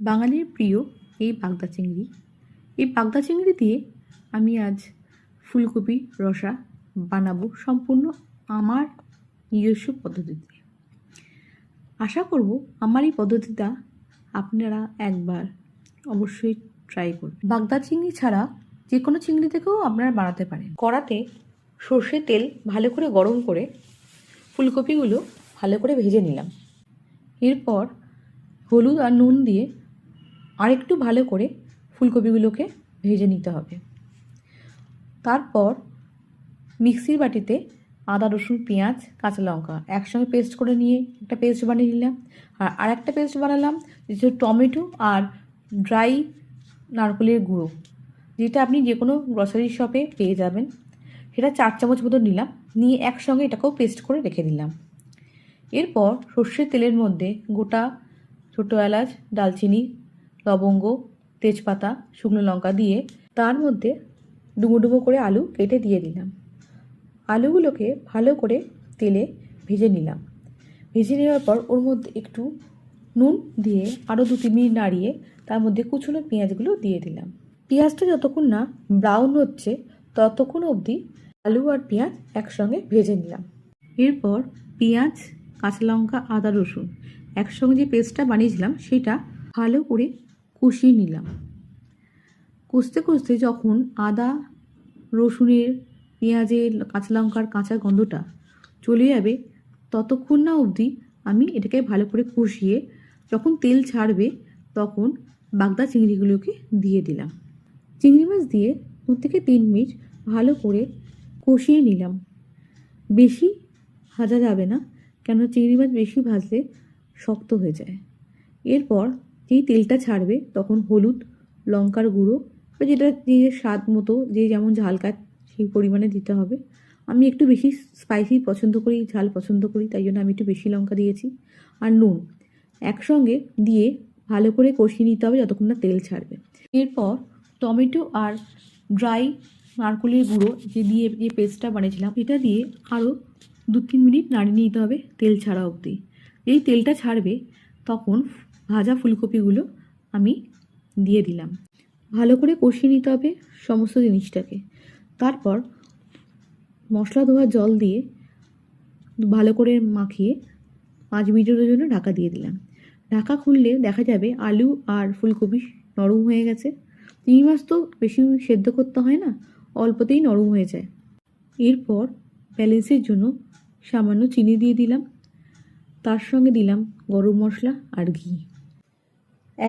বাঙালির প্রিয় এই বাগদা চিংড়ি। এই বাগদা চিংড়ি দিয়ে আমি আজ ফুলকপি রসা বানাবো সম্পূর্ণ আমার নিজস্ব পদ্ধতিতে। আশা করব আমার এই পদ্ধতিটা আপনারা একবার অবশ্যই ট্রাই করবেন। বাগদা চিংড়ি ছাড়া যে কোনো চিংড়ি থেকেও আপনারা বানাতে পারেন। কড়াতে সর্ষের তেল ভালো করে গরম করে ফুলকপিগুলো ভালো করে ভেজে নিলাম। এরপর হলুদ আর নুন দিয়ে আরেকটু ভালো করে ফুলকপিগুলোকে ভেজে নিতে হবে। তারপর মিক্সির বাটিতে আদা, রসুন, পেঁয়াজ, কাঁচা লঙ্কা একসঙ্গে পেস্ট করে নিয়ে একটা পেস্ট বানিয়ে নিলাম। আর আরেকটা পেস্ট বানালাম যেটা টমেটো আর ড্রাই নারকেলের গুঁড়ো, যেটা আপনি যে কোনো গ্রসারি শপে পেয়ে যাবেন। সেটা চার চামচ মতো নিলাম, নিয়ে একসঙ্গে এটাকেও পেস্ট করে রেখে দিলাম। এরপর সর্ষের তেলের মধ্যে গোটা ছোটো এলাচ দালচিনি লবঙ্গ, তেজপাতা, শুকনো লঙ্কা দিয়ে তার মধ্যে ডুবো ডুবো করে আলু কেটে দিয়ে দিলাম। আলুগুলোকে ভালো করে তেলে ভেজে নিলাম। ভেজে নেওয়ার পর ওর মধ্যে একটু নুন দিয়ে আরও দু তিন মিনিট নাড়িয়ে তার মধ্যে কুচনো পেঁয়াজগুলো দিয়ে দিলাম। পেঁয়াজটা যতক্ষণ না ব্রাউন হচ্ছে ততক্ষণ অবধি আলু আর পেঁয়াজ একসঙ্গে ভেজে নিলাম। এরপর পেঁয়াজ, কাঁচা লঙ্কা, আদা রসুন একসঙ্গে যে পেস্টটা বানিয়েছিলাম সেটা ভালো করে কষিয়ে নিলাম। কষতে কষতে যখন আদা, রসুনের পেঁয়াজের কাঁচা লঙ্কার কাঁচা গন্ধটা চলে যাবে, ততক্ষণ না অবধি আমি এটাকে ভালো করে কষিয়ে যখন তেল ছাড়বে তখন বাগদা চিংড়িগুলোকে দিয়ে দিলাম। চিংড়ি মাছ দিয়ে দু থেকে তিন মিনিট ভালো করে কষিয়ে নিলাম। বেশি ভাজা যাবে না কেন চিংড়ি মাছ বেশি ভাজলে শক্ত হয়ে যায়। এরপর যেই তেলটা ছাড়বে, তখন হলুদ, লঙ্কার গুঁড়ো, বা যেটা যে স্বাদ মতো, যে যেমন ঝাল খায় সেই পরিমাণে দিতে হবে। আমি একটু বেশি স্পাইসি পছন্দ করি, ঝাল পছন্দ করি, তাই জন্য আমি একটু বেশি লঙ্কা দিয়েছি। আর নুন, একসঙ্গে দিয়ে ভালো করে কষিয়ে নিতে হবে যতক্ষণ না তেল ছাড়বে। এরপর টমেটো আর ড্রাই নারকলের গুঁড়ো, যে দিয়ে যে পেস্টটা বানিয়েছিলাম, এটা দিয়ে আরও দু তিন মিনিট নাড়িয়ে নিতে হবে তেল ছাড়া অবধি। যেই তেলটা ছাড়বে, তখন ভাজা ফুলকপিগুলো আমি দিয়ে দিলাম। ভালো করে কষিয়ে নিতে হবে সমস্ত জিনিসটাকে। তারপর মশলা ধোয়া জল দিয়ে ভালো করে মাখিয়ে পাঁচ মিনিটের জন্য ঢাকা দিয়ে দিলাম। ঢাকা খুললে দেখা যাবে আলু আর ফুলকপি নরম হয়ে গেছে। চিংড়ি মাছ তো বেশি সেদ্ধ করতে হয় না, অল্পতেই নরম হয়ে যায়। এরপর ব্যালেন্সের জন্য সামান্য চিনি দিয়ে দিলাম। তার সঙ্গে দিলাম গরম মশলা আর ঘি।